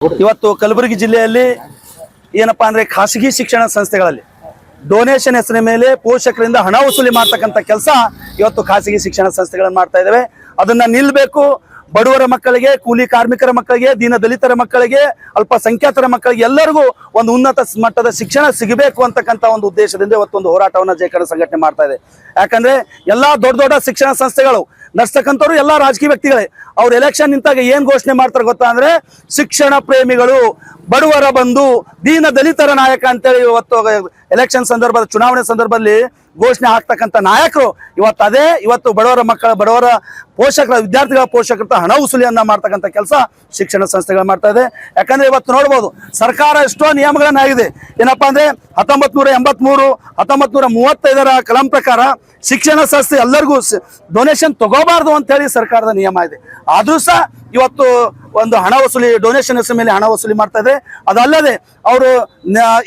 ಇವತ್ತು ಕಲಬುರಗಿ ಜಿಲ್ಲೆಯಲ್ಲಿ ಏನಪ್ಪಾ ಅಂದ್ರೆ ಖಾಸಗಿ ಶಿಕ್ಷಣ ಸಂಸ್ಥೆಗಳಲ್ಲಿ ಡೊನೇಷನ್ ಹೆಸರಿನ ಮೇಲೆ ಪೋಷಕರಿಂದ ಹಣ ವಸೂಲಿ ಮಾಡ್ತಕ್ಕಂಥ ಕೆಲಸ ಇವತ್ತು ಖಾಸಗಿ ಶಿಕ್ಷಣ ಸಂಸ್ಥೆಗಳನ್ನು ಮಾಡ್ತಾ ಇದ್ದಾವೆ ಅದನ್ನ ನಿಲ್ಬೇಕು. ಬಡವರ ಮಕ್ಕಳಿಗೆ, ಕೂಲಿ ಕಾರ್ಮಿಕರ ಮಕ್ಕಳಿಗೆ, ದೀನ ದಲಿತರ ಮಕ್ಕಳಿಗೆ, ಅಲ್ಪಸಂಖ್ಯಾತರ ಮಕ್ಕಳಿಗೆ ಎಲ್ಲರಿಗೂ ಒಂದು ಉನ್ನತ ಮಟ್ಟದ ಶಿಕ್ಷಣ ಸಿಗಬೇಕು ಅಂತಕ್ಕಂಥ ಒಂದು ಉದ್ದೇಶದಿಂದ ಇವತ್ತೊಂದು ಹೋರಾಟವನ್ನು ಜಯಕರಣ ಸಂಘಟನೆ ಮಾಡ್ತಾ ಇದೆ. ಯಾಕಂದ್ರೆ ಎಲ್ಲಾ ದೊಡ್ಡ ದೊಡ್ಡ ಶಿಕ್ಷಣ ಸಂಸ್ಥೆಗಳು ನಡೆಸ್ತಕ್ಕಂಥವ್ರು ಎಲ್ಲಾ ರಾಜಕೀಯ ವ್ಯಕ್ತಿಗಳೇ, ಅವ್ರು ಎಲೆಕ್ಷನ್ ನಿಂತಾಗ ಏನ್ ಘೋಷಣೆ ಮಾಡ್ತಾರೆ ಗೊತ್ತಾ ಅಂದ್ರೆ, ಶಿಕ್ಷಣ ಪ್ರೇಮಿಗಳು ಬಡವರ ಬಂಧು ದೀನ ದಲಿತರ ನಾಯಕ ಅಂತೇಳಿ ಇವತ್ತು ಎಲೆಕ್ಷನ್ ಸಂದರ್ಭದ, ಚುನಾವಣೆ ಸಂದರ್ಭದಲ್ಲಿ ಘೋಷಣೆ ಹಾಕ್ತಕ್ಕಂಥ ನಾಯಕರು ಇವತ್ತು ಅದೇ, ಇವತ್ತು ಬಡವರ ಮಕ್ಕಳ, ಬಡವರ ಪೋಷಕರ, ವಿದ್ಯಾರ್ಥಿಗಳ ಪೋಷಕರ ಹಣ ವಸೂಲಿಯನ್ನ ಮಾಡ್ತಕ್ಕಂಥ ಕೆಲಸ ಶಿಕ್ಷಣ ಸಂಸ್ಥೆಗಳು ಮಾಡ್ತಾ ಇದೆ. ಯಾಕಂದ್ರೆ ಇವತ್ತು ನೋಡ್ಬೋದು, ಸರ್ಕಾರ ಎಷ್ಟೋ ನಿಯಮಗಳನ್ನ ಆಗಿದೆ ಏನಪ್ಪಾ ಅಂದ್ರೆ ಹತ್ತೊಂಬತ್ ನೂರ ಎಂಬತ್ಮೂರು ಹತ್ತೊಂಬತ್ ನೂರ ಮೂವತ್ತೈದರ ಕಲಂ ಪ್ರಕಾರ ಶಿಕ್ಷಣ ಸಂಸ್ಥೆ ಎಲ್ಲರಿಗೂ ಡೊನೇಷನ್ ತಗೋಬಾರ್ದು ಅಂತ ಹೇಳಿ ಸರ್ಕಾರದ ನಿಯಮ ಇದೆ. ಆದ್ರೂ ಸಹ ಇವತ್ತು ಒಂದು ಹಣ ವಸೂಲಿ ಡೊನೇಷನ್ ಹೆಸರು ಮೇಲೆ ಹಣ ವಸೂಲಿ ಮಾಡ್ತಾ ಇದೆ. ಅದಲ್ಲದೆ ಅವರು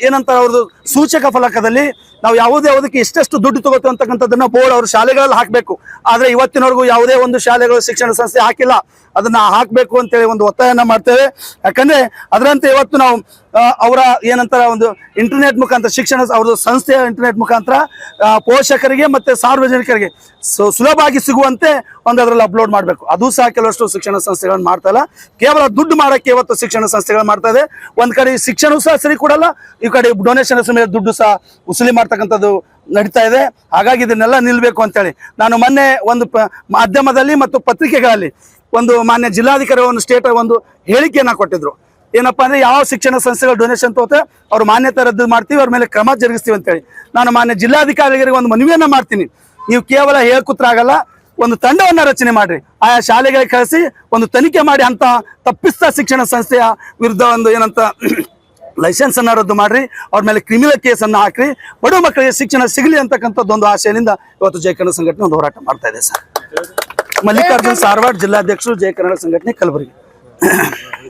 ಏನಂತ ಅವ್ರದ್ದು ಸೂಚಕ ಫಲಕದಲ್ಲಿ ನಾವು ಯಾವುದೇ ಯಾವುದಕ್ಕೆ ಇಷ್ಟೆಷ್ಟು ದುಡ್ಡು ತಗೋತೀವಿ ಅಂತಕ್ಕಂಥದ್ದನ್ನ ಬೋರ್ಡ್ ಅವರು ಶಾಲೆಗಳಲ್ಲಿ ಹಾಕಬೇಕು. ಆದರೆ ಇವತ್ತಿನವರೆಗೂ ಯಾವುದೇ ಒಂದು ಶಾಲೆಗಳು ಶಿಕ್ಷಣ ಸಂಸ್ಥೆ ಹಾಕಿಲ್ಲ. ಅದನ್ನ ಹಾಕಬೇಕು ಅಂತೇಳಿ ಒಂದು ಒತ್ತಾಯನ ಮಾಡ್ತೇವೆ. ಯಾಕಂದ್ರೆ ಅದರಂತೆ ಇವತ್ತು ನಾವು ಅವರ ಏನಂತಾರ ಒಂದು ಇಂಟರ್ನೆಟ್ ಮುಖಾಂತರ ಶಿಕ್ಷಣ ಅವ್ರದ್ದು ಸಂಸ್ಥೆಯ ಇಂಟರ್ನೆಟ್ ಮುಖಾಂತರ ಪೋಷಕರಿಗೆ ಮತ್ತೆ ಸಾರ್ವಜನಿಕರಿಗೆ ಸುಲಭವಾಗಿ ಸಿಗುವಂತೆ ಒಂದು ಅದರಲ್ಲಿ ಅಪ್ಲೋಡ್ ಮಾಡಬೇಕು. ಅದು ಸಹ ಕೆಲವಷ್ಟು ಶಿಕ್ಷಣ ಸಂಸ್ಥೆಗಳನ್ನು ಮಾಡ್ತಾ ಇಲ್ಲ. ಕೇವಲ ದುಡ್ಡು ಮಾಡಕ್ಕೆ ಇವತ್ತು ಶಿಕ್ಷಣ ಸಂಸ್ಥೆಗಳು ಮಾಡ್ತಾ ಇದೆ. ಒಂದ್ ಕಡೆ ಶಿಕ್ಷಣ ಸಹ ಸರಿ ಕೊಡಲ್ಲ, ಈ ಕಡೆ ಡೊನೇಷನ್ ಮೇಲೆ ದುಡ್ಡು ಸಹ ಉಸುಲಿ ಮಾಡ್ತಕ್ಕಂಥದ್ದು ನಡೀತಾ ಇದೆ. ಹಾಗಾಗಿ ಇದನ್ನೆಲ್ಲ ನಿಲ್ಬೇಕು ಅಂತೇಳಿ. ನಾನು ಮೊನ್ನೆ ಒಂದು ಮಾಧ್ಯಮದಲ್ಲಿ ಮತ್ತು ಪತ್ರಿಕೆಗಳಲ್ಲಿ ಒಂದು ಮಾನ್ಯ ಜಿಲ್ಲಾಧಿಕಾರಿ ಒಂದು ಸ್ಟೇಟ್ ಒಂದು ಹೇಳಿಕೆಯನ್ನ ಕೊಟ್ಟಿದ್ರು. ಏನಪ್ಪಾ ಅಂದ್ರೆ ಯಾವ ಶಿಕ್ಷಣ ಸಂಸ್ಥೆಗಳು ಡೊನೇಷನ್ ತೋತೆ, ಅವ್ರ ಮಾನ್ಯತೆ ರದ್ದು ಮಾಡ್ತೀವಿ, ಅವ್ರ ಮೇಲೆ ಕ್ರಮ ಜರುಗಿಸ್ತೀವಿ ಅಂತೇಳಿ. ನಾನು ಮಾನ್ಯ ಜಿಲ್ಲಾಧಿಕಾರಿಗಳಿಗೆ ಒಂದು ಮನವಿಯನ್ನ ಮಾಡ್ತೀನಿ. ನೀವು ಕೇವಲ ಹೇಳ್ಕೂತ್ರಾಗಲ್ಲ ಒಂದು ತಂಡವನ್ನ ರಚನೆ ಮಾಡ್ರಿ. ಆಯಾ ಶಾಲೆಗಳಿಗೆ ಕಳಿಸಿ ಒಂದು ತನಿಖೆ ಮಾಡಿ ಅಂತ ತಪ್ಪಿಸ್ತ ಶಿಕ್ಷಣ ಸಂಸ್ಥೆಯ ವಿರುದ್ಧ ಒಂದು ಏನಂತ ಲೈಸೆನ್ಸ್ ಅನ್ನ ರದ್ದು ಮಾಡ್ರಿ. ಅವ್ರ ಮೇಲೆ ಕ್ರಿಮಿನಲ್ ಕೇಸ್ ಅನ್ನ ಹಾಕ್ರಿ. ಬಡ ಮಕ್ಕಳಿಗೆ ಶಿಕ್ಷಣ ಸಿಗಲಿ ಅಂತಕ್ಕಂಥದ್ದು ಒಂದು ಆಶಯದಿಂದ ಇವತ್ತು ಜಯ ಕನ್ನಡ ಸಂಘಟನೆ ಒಂದು ಹೋರಾಟ ಮಾಡ್ತಾ ಇದೆ ಸರ್. ಮಲ್ಲಿಕಾರ್ಜುನ್ ಸಾರವಾಡ್ ಜಿಲ್ಲಾಧ್ಯಕ್ಷರು ಜಯ ಕನ್ನಡ ಸಂಘಟನೆ ಕಲಬುರಗಿ.